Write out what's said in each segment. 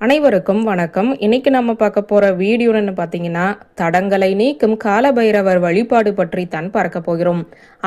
அனைவருக்கும் வணக்கம். இன்னைக்கு நம்ம பார்க்க போற வீடியோன்னு பார்த்தீங்கன்னா தடங்களை நீக்கும் காலபைரவர் வழிபாடு பற்றி தான் பார்க்க போகிறோம்.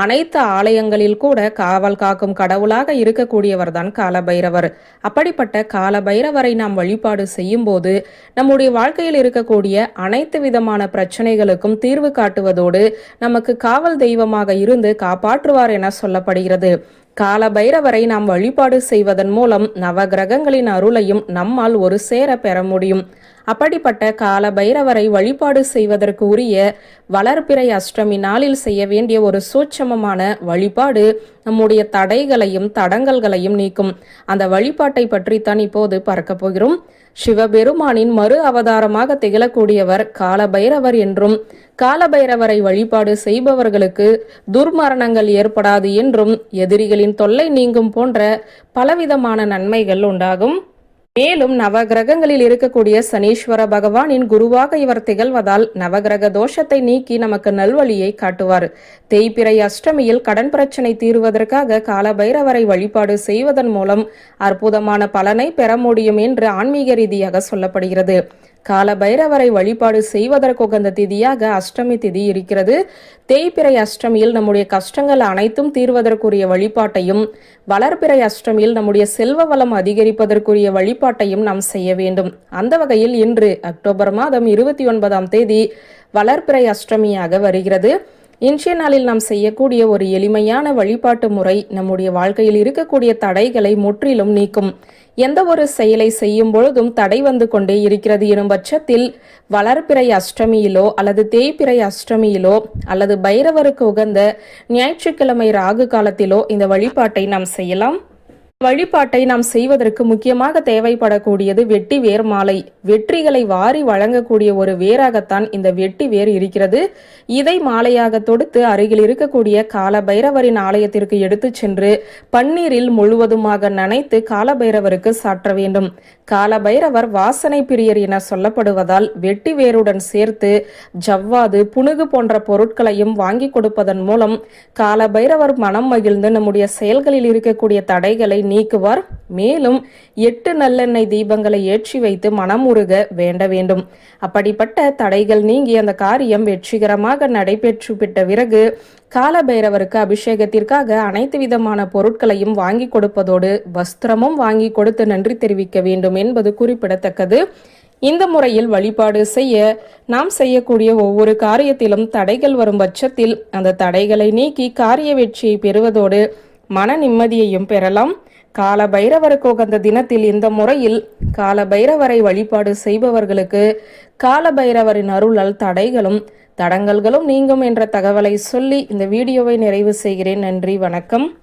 அனைத்து ஆலயங்களில் கூட காவல் காக்கும் கடவுளாக இருக்கக்கூடியவர் தான் காலபைரவர். அப்படிப்பட்ட காலபைரவரை நாம் வழிபாடு செய்யும் போது நம்முடைய வாழ்க்கையில் இருக்கக்கூடிய அனைத்து விதமான பிரச்சனைகளுக்கும் தீர்வு காட்டுவதோடு நமக்கு காவல் தெய்வமாக இருந்து காப்பாற்றுவார் என சொல்லப்படுகிறது. கால பைரவரை நாம் வழிபாடு செய்வதன் மூலம் நவகிரகங்களின் அருளையும் நம்மால் ஒரு சேர பெற முடியும். அப்படிப்பட்ட கால பைரவரை வழிபாடு செய்வதற்கு உரிய வளர்பிறை அஷ்டமி நாளில் செய்ய வேண்டிய ஒரு சூட்சமமான வழிபாடு நம்முடைய தடைகளையும் தடங்கல்களையும் நீக்கும். அந்த வழிபாட்டை பற்றித்தான் இப்போது பார்க்க போகிறோம். சிவபெருமானின் மறு அவதாரமாக திகழக்கூடியவர் காலபைரவர் என்றும் காலபைரவரை வழிபாடு செய்பவர்களுக்கு துர்மரணங்கள் ஏற்படாது என்றும் எதிரிகளின் தொல்லை நீங்கும் போன்ற பலவிதமான நன்மைகள் உண்டாகும். மேலும் நவகிரகங்களில் இருக்கக்கூடிய சனீஸ்வர பகவானின் குருவாக இவர் திகழ்வதால் நவகிரக தோஷத்தை நீக்கி நமக்கு நல்வழியை காட்டுவார். தேய்பிறை அஷ்டமியில் கடன் பிரச்சனை தீர்வதற்காக காலபைரவரை வழிபாடு செய்வதன் மூலம் அற்புதமான பலனை பெற முடியும் என்று ஆன்மீக ரீதியாக சொல்லப்படுகிறது. கால பைரவரை வழிபாடு செய்வதற்கு உகந்த திதியாக அஷ்டமி திதி இருக்கிறது. தேய்பிறை அஷ்டமியில் நம்முடைய கஷ்டங்கள் அனைத்தும் தீர்வதற்குரிய வழிபாட்டையும் வளர்பிறை அஷ்டமியில் நம்முடைய செல்வ வளம் அதிகரிப்பதற்குரிய வழிபாட்டையும் நாம் செய்ய வேண்டும். அந்த வகையில் இன்று அக்டோபர் மாதம் இருபத்தி ஒன்பதாம் தேதி வளர்பிறை அஷ்டமியாக வருகிறது. இன்றைய நாளில் நாம் செய்யக்கூடிய ஒரு எளிமையான வழிபாட்டு முறை நம்முடைய வாழ்க்கையில் இருக்கக்கூடிய தடைகளை முற்றிலும் நீக்கும். எந்த ஒரு செயலை செய்யும் பொழுதும் தடை வந்து கொண்டே இருக்கிறது எனும் பட்சத்தில் வளர்பிறை அஷ்டமியிலோ அல்லது தேய்பிறை அஷ்டமியிலோ அல்லது பைரவருக்கு உகந்த ஞாயிற்றுக்கிழமை ராகு காலத்திலோ இந்த வழிபாட்டை நாம் செய்யலாம். வழிபாட்டை நாம் செய்வதற்கு முக்கியமாக தேவைப்படக்கூடியது வெட்டி வேர் மாலை. வெற்றிகளை வாரி வழங்கக்கூடிய ஒரு வேராகத்தான் இந்த வெட்டி வேர் இருக்கிறது. இதை மாலையாக தொடுத்து அருகில் இருக்கக்கூடிய கால பைரவரின் ஆலயத்திற்கு எடுத்து சென்று பன்னீரில் முழுவதுமாக நனைத்து கால பைரவருக்கு சாற்ற வேண்டும். கால பைரவர் வாசனை பிரியர் என சொல்லப்படுவதால் வெட்டி வேருடன் சேர்த்து ஜவ்வாது புனுகு போன்ற பொருட்களையும் வாங்கி கொடுப்பதன் மூலம் கால பைரவர் மனம் மகிழ்ந்து நம்முடைய செயல்களில் இருக்கக்கூடிய தடைகளை நீக்குவார். மேலும் எட்டு நல்லெண்ணெய் தீபங்களை ஏற்றி வைத்து மனமுருக வேண்ட வேண்டும். அப்படிப்பட்ட தடைகள் நீங்கி அந்த காரியம் வெற்றிகரமாக நடைபெற்று விட்ட பிறகு காலபைரவருக்கு அபிஷேகத்திற்காக அனைத்து விதமான பொருட்களையும் வாங்கி கொடுப்பதோடு வஸ்திரமும் வாங்கி கொடுத்து நன்றி தெரிவிக்க வேண்டும் என்பது குறிப்பிடத்தக்கது. இந்த முறையில் வழிபாடு செய்ய நாம் செய்யக்கூடிய ஒவ்வொரு காரியத்திலும் தடைகள் வரும் பட்சத்தில் அந்த தடைகளை நீக்கி காரிய வெற்றியை பெறுவதோடு மன நிம்மதியையும் பெறலாம். கால பைரவருக்கு உகந்த தினத்தில் இந்த முறையில் கால பைரவரை வழிபாடு செய்பவர்களுக்கு கால பைரவரின் அருளால் தடைகளும் தடங்கல்களும் நீங்கும் என்ற தகவலை சொல்லி இந்த வீடியோவை நிறைவு செய்கிறேன். நன்றி வணக்கம்.